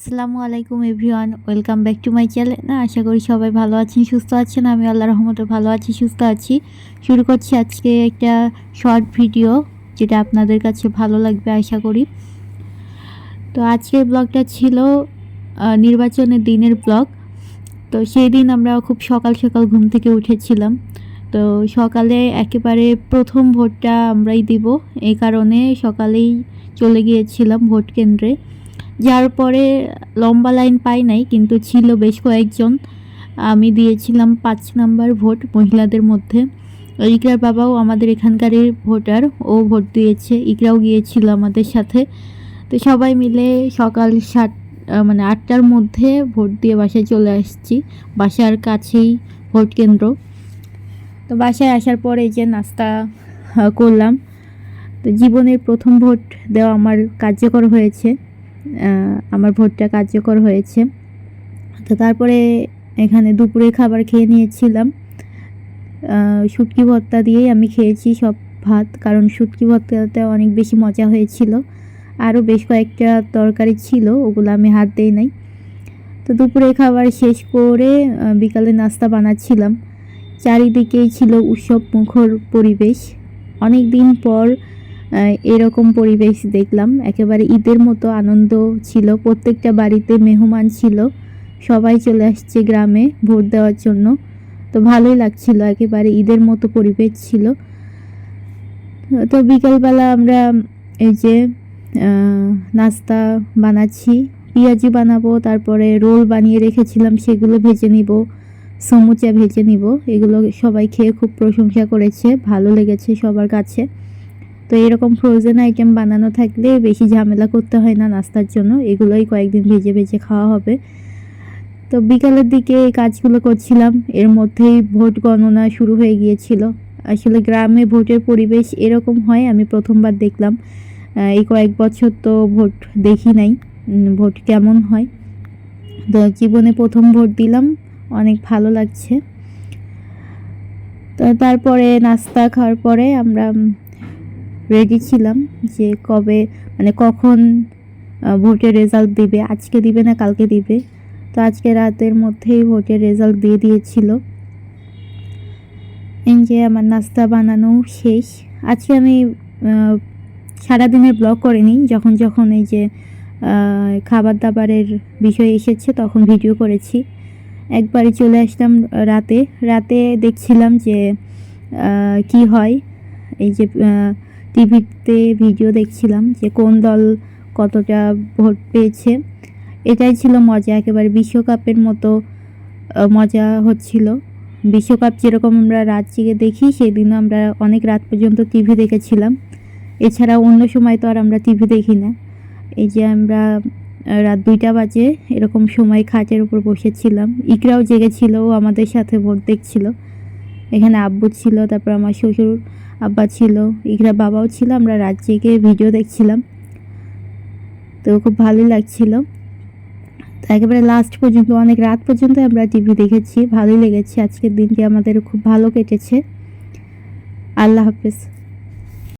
আসসালামু আলাইকুম everyone, welcome back to my channel. না, আশা করি সবাই ভালো আছেন, সুস্থ আছেন। আমি আল্লাহ রহমতে ভালো আছি, সুস্থ আছি। শুরু করছি আজকে একটা শর্ট ভিডিও, যেটা আপনাদের কাছে ভালো লাগবে, আশা করি। তো আজকের ব্লগটা ছিল নির্বাচনের দিনের ব্লগ। তো সেই দিন আমরা খুব সকাল সকাল ঘুম থেকে উঠেছিলাম। তো সকালে একেবারে প্রথম ভোটটা আমরাই দিব, এই কারণে সকালেই চলে গিয়েছিলাম ভোট কেন্দ্রে। যার পরে লম্বা লাইন পাই নাই, কিন্তু ছিল বেশ কয়েকজন। আমি দিয়েছিলাম পাঁচ নাম্বার ভোট মহিলাদের মধ্যে। ইকরার বাবাও আমাদের এখানকারই ভোটার, ও ভোট দিয়েছে। ইকরাও গিয়েছিল আমাদের সাথে। তো সবাই মিলে সকাল সাত মানে আটটার মধ্যে ভোট দিয়ে বাসায় চলে আসছি। বাসার কাছেই ভোট কেন্দ্র। তো বাসায় আসার পরে যে নাস্তা করলাম। তো জীবনের প্রথম ভোট দেওয়া আমার কার্যকর হয়েছে। আমার ভোটটা কার্যকর হয়েছে। তো তারপরে এখানে দুপুরে খাবার খেয়ে নিয়েছিলাম। শুটকি ভর্তা দিয়েই আমি খেয়েছি সব ভাত, কারণ শুটকি ভর্তাটা অনেক বেশি মজা হয়েছিল। আরও বেশ কয়েকটা তরকারি ছিল, ওগুলো আমি হাত দিই নাই। তো দুপুরে খাবার শেষ করে বিকালে নাস্তা বানাচ্ছিলাম। চারিদিকেই ছিল উৎসব মুখর পরিবেশ। অনেক দিন পর এরকম পরিবেশ দেখলাম। একেবারে ঈদের মতো আনন্দ ছিল। প্রত্যেকটা বাড়িতে মেহমান ছিল। সবাই চলে আসছে গ্রামে ভোট দেওয়ার জন্য। তো ভালোই লাগছিল। একেবারে ঈদের মতো পরিবেশ ছিল। তো বিকালবেলা আমরা এই যে নাস্তা বানাচ্ছি। পেঁয়াজি বানাবো, তারপরে রোল বানিয়ে রেখেছিলাম। সেগুলো ভেজে নিব, সমুচা ভেজে নিব। এগুলো সবাই খেয়ে খুব প্রশংসা করেছে। ভালো লেগেছে সবার কাছে। তো এরকম ফ্রোজেন আইটেম বানানো থাকলে বেশি ঝামেলা করতে হয় না নাস্তার জন্য। এগুলোই কয়েকদিন ভেজে ভেজে খাওয়া হবে। তো বিকালের দিকে এই কাজগুলো করছিলাম। এর মধ্যেই ভোট গণনা শুরু হয়ে গিয়েছিল। আসলে গ্রামে ভোটের পরিবেশ এরকম হয়, আমি প্রথমবার দেখলাম। এই কয়েক বছর তো ভোট দেখি নাই ভোট কেমন হয়। তো জীবনে প্রথম ভোট দিলাম, অনেক ভালো লাগছে। তো তারপরে নাস্তা খাওয়ার পরে আমরা রেডি ছিলাম যে কবে মানে কখন ভোটের রেজাল্ট দিবে আজকে দিবে না কালকে দিবে। তো আজকে রাতের মধ্যেই ভোটের রেজাল্ট দিয়ে দিয়েছিল। এই যে আমার নাস্তা বানানো শেষ। আজকে আমি আহ, সারাদিনের ব্লগ করিনি। যখন যখন এই যে খাবার দাবারের বিষয় এসেছে তখন ভিডিও করেছি। একবারই চলে আসলাম রাতে। রাতে দেখছিলাম যে কি হয়। এই যে টিভিতে ভিডিও দেখছিলাম যে কোন দল কতটা ভোট পেয়েছে। এটাই ছিল মজা, একেবারে বিশ্বকাপের মতো মজা হচ্ছিল। বিশ্বকাপ যেরকম আমরা রাত জেগে দেখি, সেদিনও আমরা অনেক রাত পর্যন্ত টিভি দেখেছিলাম। এছাড়া অন্য সময় তো আর আমরা টিভি দেখি না। এই যে আমরা রাত দুইটা বাজে এরকম সময় খাটের উপর বসেছিলাম। ইকরাও জেগেছিল, ও আমাদের সাথে ভোট দেখছিল। এখানে আব্বু ছিল, তারপর আমার শ্বশুর। আব্বা ছিল, ইকরা বাবাও ছিল, আমরা রাত জেগে ভিডিও দেখছিলাম। তো খুব ভালোই লাগছিল। তো একেবারে লাস্ট পর্যন্ত, অনেক রাত পর্যন্ত আমরা টিভি দেখেছি, ভালোই লেগেছে। আজকের দিনটি আমাদের খুব ভালো কেটেছে। আল্লাহ হাফেজ।